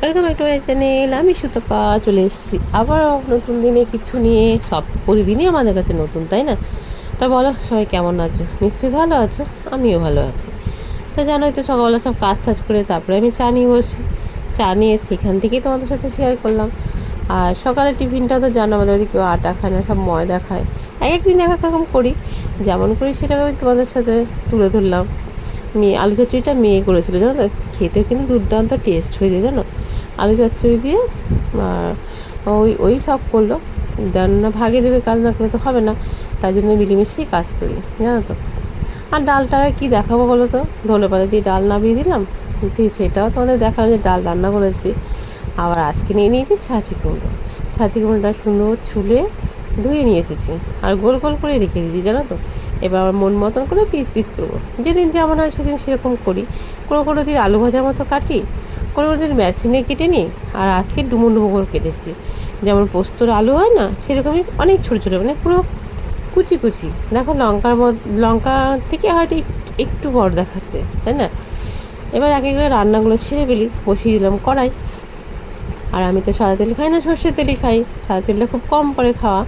Welcome back to my channel আমি সুতপা, চলে এসেছি আবার নতুন দিনে কিছু নিয়ে, সব প্রতিদিনই আমাদের কাছে নতুন, তাই না? তা বলো, সবাই কেমন আছো? নিশ্চয়ই ভালো আছো? আমিও ভালো আছি। তা জানোই তো, সকালবেলা সব কাজ টাজ করে তারপরে আমি চা নিয়ে বসি চা নিয়ে সেখান থেকেই তোমাদের সাথে শেয়ার করলাম। আর সকালে টিফিনটা তো জানো, আমাদের কেউ আটা খায় না, সব ময়দা খায়। এক একদিন এক এক রকম করি। যেমন করি সেটাকে আমি তোমাদের সাথে তুলে ধরলাম। মেয়ে, আলু চচ্চড়িটা মেয়ে করেছিল, জানো তো? খেতে কিন্তু দুর্দান্ত টেস্ট হয়ে যায় জানো? আলু চচ্চড়ি দিয়ে ওই ওই সব করল। রান্না ভাগে যোগে কাজ না করলে তো হবে না। তাই জন্য মিলেমিশেই কাজ করি, জানো তো। আর ডালটা কী দেখাবো বলো তো? ধনে পাতা দিয়ে ডাল নামিয়ে দিলাম। ঠিক সেটাও তোমাদের দেখালাম যে ডাল রান্না করেছি। আবার আজকে নিয়ে নিয়েছি ছাঁচি কুমড়ো। ছাঁচি কুমড়োটা সুন্দর ছুলে ধুয়ে নিয়ে এসেছি। আর গোল গোল করে রেখে দিয়েছি, জানো তো। এবার আমার মন মতন করে পিস পিস করব। যেদিন যেমন হয় সেদিন সেরকম করি। কোনো কোনো দিন আলু ভাজার মতো কাটি কোনো দিন মেশিনে কেটে নিই, আর আজকে ডুমো ডুমো করে কেটেছি। যেমন পোস্তর আলু হয় না, সেরকমই অনেক ছোটো ছোটো মানে পুরো কুচি কুচি। দেখো লঙ্কার লঙ্কা থেকে হয়তো একটু- বড় দেখাচ্ছে, তাই না? এবার এক এক করে রান্নাগুলো ছেড়ে ফেলি, বসিয়ে দিলাম কড়াই। আর আমি তো সাদা তেল খাই না, সর্ষের তেলই খাই। সাদা তেলটা খুব কম করে খাওয়া।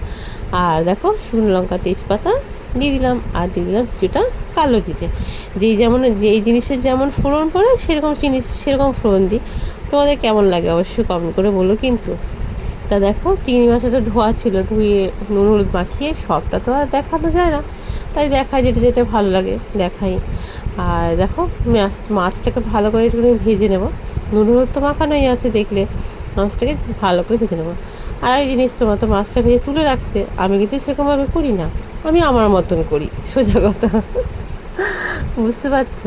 আর দেখো শুকনো লঙ্কা তেজপাতা দিয়ে দিলাম, আর দিয়ে দিলাম কিছুটা কালো জিরে। যেই যেমন যেই জিনিসের যেমন ফোড়ন পড়ে, সেরকম জিনিস, সেরকম ফোড়ন দিই। তোমাদের কেমন লাগে অবশ্যই কমেন্ট করে বলো কিন্তু। তা দেখো, চিংড়ি মাছটা তো ধোয়া ছিল, ধুয়ে নুন হলুদ মাখিয়ে সবটা তো আর দেখানো যায় না। তাই দেখাই যেটা যেটা ভালো লাগে, দেখাই। আর দেখো, মাছ, মাছটাকে ভালো করে একটু ভেজে নেব। নুন হলুদ তো মাখানোই আছে দেখলে, মাছটাকে ভালো করে ভেজে নেব। আর এই জিনিস তোমার তো মাছটা ভেজে তুলে রাখতে, আমি কিন্তু সেরকমভাবে করি না। আমি আমার মতন করি, সোজা কথা। বুঝতে পারছ?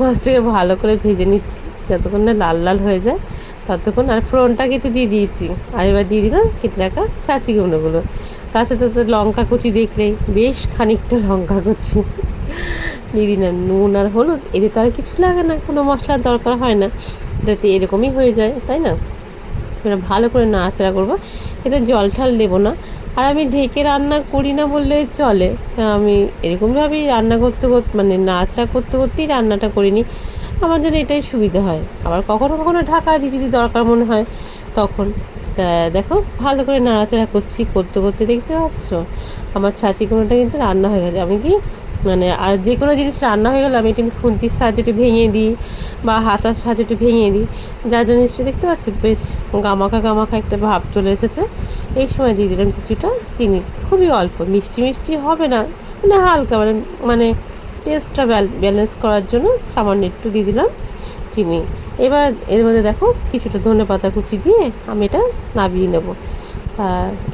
মাছটাকে ভালো করে ভেজে নিচ্ছি, যতক্ষণ না লাল লাল হয়ে যায়, ততক্ষণ আর ফোড়নটা কেটে দিয়ে দিয়েছি। আর এবার দিয়ে দিলাম কেটে রাখা চাচি গুঁড়োগুলো। তার সাথে তো লঙ্কা কুচি দেখলেই বেশ খানিকটা লঙ্কা কুচি। দিয়ে দিলাম নুন আর হলুদ। এতে তো আর কিছু লাগে না, কোনো মশলার দরকার হয় না। এটাতে এরকমই হয়ে যায়, তাই না? এবার ভালো করে নাড়াচাড়া করব। এতে জল ঠাল দেবো না। আর আমি ঢেকে রান্না করি না বললে চলে। আমি এরকমভাবেই রান্না করতে করতে মানে নাড়াচাড়া করতে করতেই রান্নাটা করিনি আমার জন্য এটাই সুবিধা হয়। আবার কখনো কখনো ঢাকা দিই যদি দরকার মনে হয় তখন। তা দেখো, ভালো করে নাড়াচাড়া করছি, করতে করতে দেখতে পাচ্ছ? আমার ছাঁচি কোনোটা কিন্তু রান্না হয়ে গেছে। আমি কি মানে আর যে কোনো জিনিস রান্না হয়ে গেলে আমি একটু খুন্তির সাহায্যে একটু ভেঙে দিই বা হাতার সাহায্যে একটু ভেঙে দিই। যার জন্য জিনিসটা দেখতে পাচ্ছি, বেশ গামাখা গামাখা একটা ভাব চলে এসেছে। এই সময় দিয়ে দিলাম কিছুটা চিনি। খুবই অল্প, মিষ্টি মিষ্টি হবে না মানে হালকা মানে মানে টেস্টটা ব্যালেন্স করার জন্য সামান্য একটু দিয়ে দিলাম চিনি। এবার এর মধ্যে দেখো কিছুটা ধনে পাতা কুচি দিয়ে আমি এটা নাবিয়ে নেব।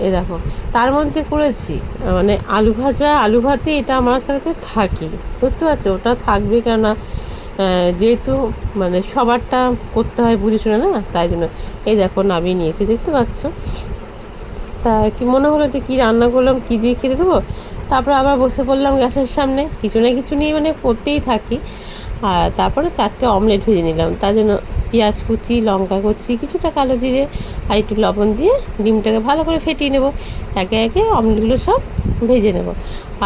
এ দেখো। তার মধ্যে করেছি মানে আলু ভাজা, আলু ভাতে এটা আমার কাছে থাকি। বুঝতে পারছ? ওটা থাকবে কেননা যেহেতু মানে সবারটা করতে হয় বুঝে শুনে না, তাই জন্য। এই দেখো, নামিয়ে নিয়েছি, দেখতে পাচ্ছ? তা কি মনে হলো যে কী রান্না করলাম, কী দিয়ে খেতে দেবো? তারপর আবার বসে পড়লাম গ্যাসের সামনে। কিছু না কিছু নিয়ে মানে করতেই থাকি। আর তারপরে চারটে অমলেট ভেজে নিলাম, তার জন্য পেঁয়াজ কুচি, লঙ্কা কুচি, কিছুটা কালো জিরে আর একটু লবণ দিয়ে ডিমটাকে ভালো করে ফেটিয়ে নেব। একে একে অমলেটগুলো সব ভেজে নেব।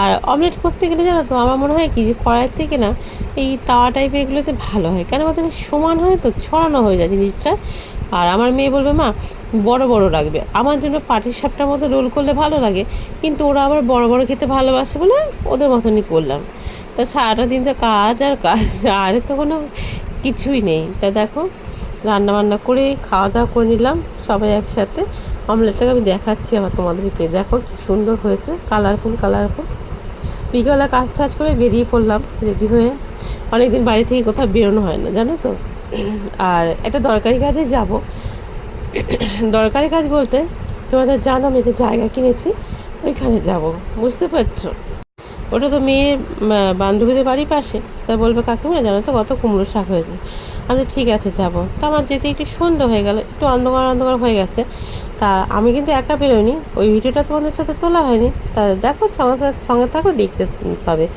আর অমলেট করতে গেলে জানো তো, আমার মনে হয় কি যে কড়াইয়ের থেকে না এই তাওয়া টাইপের এগুলোতে ভালো হয়। কেন বলতে সমান হয় তো, ছড়ানো হয়ে যায় জিনিসটা। আর আমার মেয়ে বলবে, মা, বড় বড় রাখবে আমার জন্য পাটির সাপটার মতো রোল করলে ভালো লাগে, কিন্তু ওরা আবার বড় বড় খেতে ভালোবাসে বলে ওদের মতনই করলাম। তা সারাটা দিন তো কাজ আর কাজ, আর তো কোনো কিছুই নেই। তা দেখো রান্না বান্না করে খাওয়া দাওয়া করে নিলাম, সবাই একসাথে। অমলেটটাকে আমি দেখাচ্ছি আবার তোমাদেরকে। দেখো কি সুন্দর হয়েছে কালারফুল কালারফুল বিকেলে কাজ টাজ করে বেরিয়ে পড়লাম রেডি হয়ে। অনেকদিন বাড়ি থেকে কোথাও বেরোনো হয় না, জানো তো? আর একটা দরকারি কাজে যাব। দরকারি কাজ বলতে, তোমাদের জানো আমি একটা জায়গা কিনেছি, ওইখানে যাব। বুঝতে পারছ? ওটা তো আহ, বান্ধবীদের বাড়ির পাশে। তা বলবে কাকিমা জানো তো কত কুমড়ো শাক হয়েছে। আমি ঠিক আছে যাব। তা আমার যেতে একটু সন্ধ্যা হয়ে গেল একটু অন্ধকার অন্ধকার হয়ে গেছে। তা আমি কিন্তু একা বেরোয়নি ওই ভিডিওটা তোমাদের সাথে তোলা হয়নি। তা দেখো সঙ্গে- সঙ্গে থাকো দেখতে পাবে।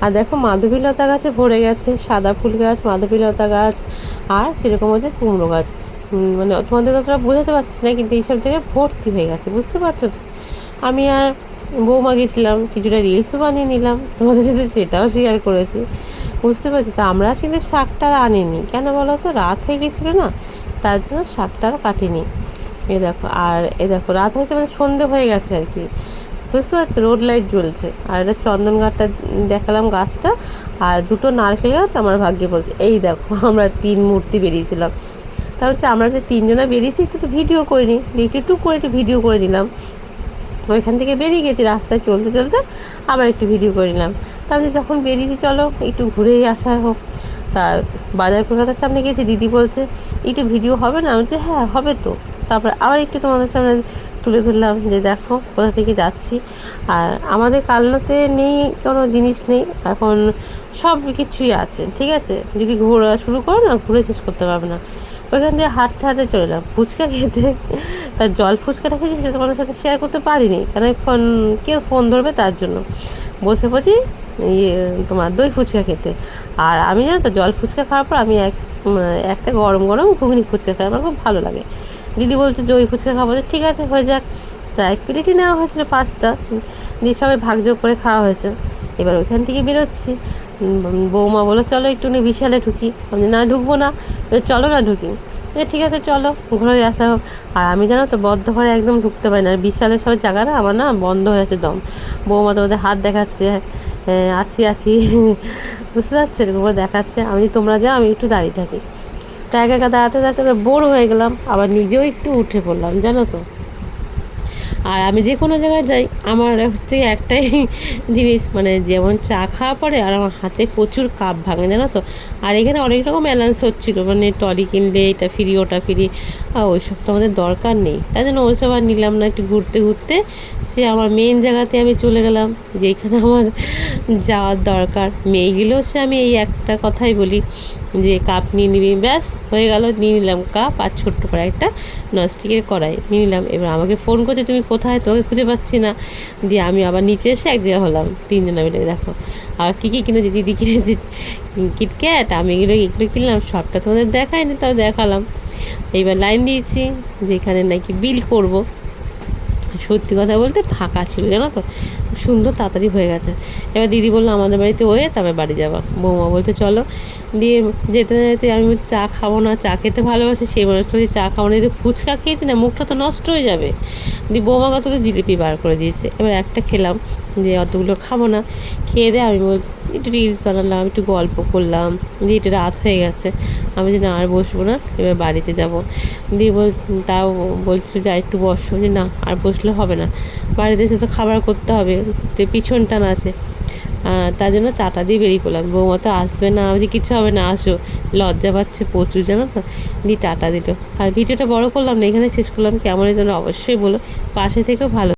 আর দেখো মাধবীলতা গাছে ভরে গেছে সাদা ফুল গাছ মাধবীলতা গাছ আর সেরকম হচ্ছে কুমড়ো গাছ। মানে তোমাদের অতটা বোঝাতে পারছি না কিন্তু এইসব জায়গায় ভর্তি হয়ে গেছে বুঝতে পারছ তো? আমি আর বৌমা গেছিলাম, কিছুটা রিলসও বানিয়ে নিলাম। তোমাদের সাথে সেটাও শেয়ার করেছি। বুঝতে পারছি? তা আমরা কিন্তু শাকটা আর আনিনি। কেন বলো তো? রাত হয়ে গেছিল না, তার জন্য শাকটা আর কাটিনি। এ দেখো, আর এ দেখো, রাত হয়েছে মানে সন্ধে হয়ে গেছে আর কি। বুঝতে পারছ? রোড লাইট জ্বলছে। আর এটা চন্দন গাছটা দেখালাম গাছটা, আর দুটো নারকেল গাছ আমার ভাগ্যে পড়েছে। এই দেখো, আমরা তিন মূর্তি বেরিয়েছিলাম। তার হচ্ছে আমরা যে তিনজনা বেরিয়েছি, একটু তো ভিডিও করিনি। একটু টুক করে একটু ভিডিও করে নিলাম। ওইখান থেকে বেরিয়ে গেছি, রাস্তায় চলতে চলতে আবার একটু ভিডিও করে নিলাম। তারপরে যখন বেরিয়েছি, চলো একটু ঘুরেই আসা হোক। তার বাজার কলকাতার সামনে গেছি, দিদি বলছে একটু ভিডিও হবে না? আমি বলছি হ্যাঁ হবে তো। তারপর আবার একটু তোমাদের সামনে তুলে ধরলাম যে, দেখো, কোথা থেকে যাচ্ছি? আর আমাদের কালনাতে নেই, কোনো জিনিস নেই। এখন সব কিছুই আছে, ঠিক আছে? যদি ঘোরা শুরু করো না, ঘুরে শেষ করতে পারবে না। ওইখান দিয়ে হাঁটতে হাঁটতে চলে এলাম। ফুচকা খেতে। তার জল ফুচকাটা খেয়েছি সেটা তোমাদের সাথে শেয়ার করতে পারিনি। কারণ ফোন কেউ ফোন ধরবে তার জন্য। বসে পড়ছি ইয়ে তোমার দই ফুচকা খেতে। আর আমি জানো তো, জল ফুচকা খাওয়ার পর আমি এক একটা গরম গরম ঘুগনি ফুচকা খাই। আমার খুব ভালো লাগে। দিদি বলছে, দই ফুচকা খাব। ঠিক আছে, হয়ে যাক। তা এক প্লেটই নেওয়া হয়েছিল পাঁচটা। দিয়ে সবাই ভাগযোগ করে খাওয়া হয়েছে। এবার ওইখান থেকে বেরোচ্ছি। বৌমা বলো চলো একটু বিশালে ঢুকি। আমি না, ঢুকবো না। চলো না, ঢুকি। ঠিক আছে, চলো, ঘুরে আসা হোক। আর আমি জানো তো, বদ্ধ ঘরে একদম ঢুকতে পারি না। বিশালের সব জায়গা না আমার না বন্ধ হয়ে আছে দম। বৌমা তোমাদের হাত দেখাচ্ছে আছি আছি। বুঝতে পারছ? এরকম করে দেখাচ্ছে। আমি তোমরা যাও, আমি একটু দাঁড়িয়ে থাকি। তা একা দাঁড়াতে দাঁড়াতে বোর হয়ে গেলাম। আবার নিজেও একটু উঠে পড়লাম, জানো তো। আর আমি যে কোনো জায়গায় যাই, আমার হচ্ছে একটাই জিনিস মানে যেমন চা খাওয়া পরে আর আমার হাতে প্রচুর কাপ ভাঙে, জানো তো? আর এখানে অনেক রকম অ্যালাউন্স হচ্ছিল মানে টলি কিনলে এটা ফ্রি, ওটা ফ্রি, আর ওইসব তো আমাদের দরকার নেই। তাই জন্য ওইসব আর নিলাম না, একটু ঘুরতে ঘুরতে। সে আমার মেন জায়গাতে আমি চলে গেলাম, যেখানে আমার যাওয়ার দরকার। মেয়েগুলোও সে আমি এই একটা কথাই বলি যে কাপ নিয়ে নিবি, ব্যাস, হয়ে গেল, নিয়ে নিলাম কাপ আর ছোট্ট করে একটা ননস্টিকের কড়াই নিয়ে নিলাম। এবার আমাকে ফোন করছে, তুমি কোথায়? তোমাকে খুঁজে পাচ্ছি না। দিয়ে আমি আবার নিচে এসে এক জায়গায় হলাম। তিনজনে মিলে দেখো আর কী কী কিনেছি? দিদি কিনেছি কিটক্যাট আমি এগুলো এগুলো কিনলাম, সবটা তোমাদের দেখায়নি, তাও দেখালাম। এইবার লাইন দিয়েছি, যেখানে নাকি বিল করব। সত্যি কথা বলতে ফাঁকা ছিল, জানো তো? সুন্দর তাড়াতাড়ি হয়ে গেছে। এবার দিদি বলল, আমাদের বাড়িতে ওয়ে, তবে বাড়ি যাবা। বৌমা বলতে চলো। দিয়ে যেতে যেতে আমি বলছি, চা খাব না, চা খেতে ভালোবাসি। সেই মানুষটা বলছি চা খাব না। যদি ফুচকা খেয়েছি না, মুখটা তো নষ্ট হয়ে যাবে। দিয়ে বৌমা কত জিলিপি বার করে দিয়েছে। এবার একটা খেলাম। অতগুলো খাব না, খেয়ে দিয়ে আমি একটু রিলস বানালাম, একটু গল্প করলাম, দিয়ে একটু রাত হয়ে গেছে। আমি যে না, আর বসবো না, এবার বাড়িতে যাব। দিয়ে বল তাও বলছো যে একটু বসো। যে, না, আর বসলে হবে না। বাড়িতে এসে তো খাবার করতে হবে তো পিছন টান আছে তার জন্য টাটা দিয়ে বেরিয়ে পড়লাম। বৌমা তো আসবে না, আমি যে কিছু হবে না, আসো। লজ্জা পাচ্ছে প্রচুর, জানো তো? দিয়ে টাটা দিল। আর ভিডিওটা বড় করলাম না এখানে শেষ করলাম। কেমন জন্য অবশ্যই বলো। পাশে থেকেও ভালো